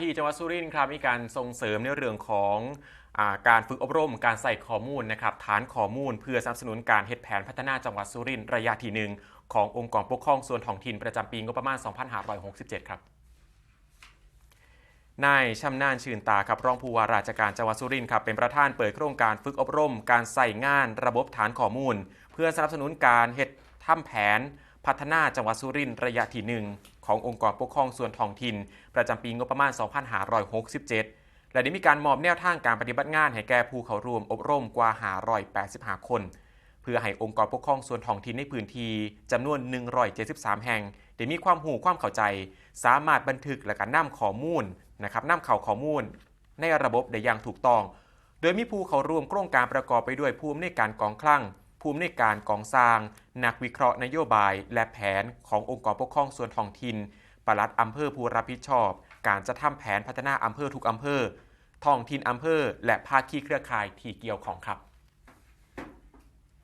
ที่จังหวัดสุรินทร์ครับมีการส่งเสริมในเรื่องของอาการฝึกอบรมการใส่ข้อมูลนะครับฐานข้อมูลเพื่อสนับสนุนการเฮ็ดแผนพัฒนาจังหวัดสุรินทร์ระยะที่หนึ่งขององค์กรปกครองส่วนท้องถิ่นประจำปีงบประมาณ 2567 ครับนายชำนาญชื่นตาครับรองผู้ว่าราชการจังหวัดสุรินทร์ครับเป็นประธานเปิดโครงการฝึกอบรม การใส่งานระบบฐานข้อมูล เพื่อสนับสนุนการเฮ็ดทำแผนพัฒนาจังหวัดสุรินทร์ระยะที่หนึ่ง ขององค์กรปกครองส่วนท้องถิ่น ประจำปีงบประมาณ 2567 และได้มีการมอบแนวทางการปฏิบัติงานให้แก่ผู้เข้าร่วมอบรมกว่า585 คน เพื่อให้องค์กรปกครองส่วนท้องถิ่นในพื้นที่จำนวน 173 แห่งได้มีความหูความเข้าใจ สามารถบันทึกและการนำข้อมูลนะครับนำเข่าข้อมูล ในระบบได้อย่างถูกต้อง โดยมีผู้เข้าร่วมโครงการประกอบไปด้วยผู้อำนวยการกองคลัง ผู้อำนวยการกองสร้าง นักวิเคราะห์นโยบายและแผนขององค์กรปกครองส่วนท้องถิ่นปลัดอำเภอผู้รับผิดชอบ การจะทำแผนพัฒนาอำเภอทุกอำเภอท้องถิ่นอำเภอ และภาคีเครือข่ายที่เกี่ยวของครับ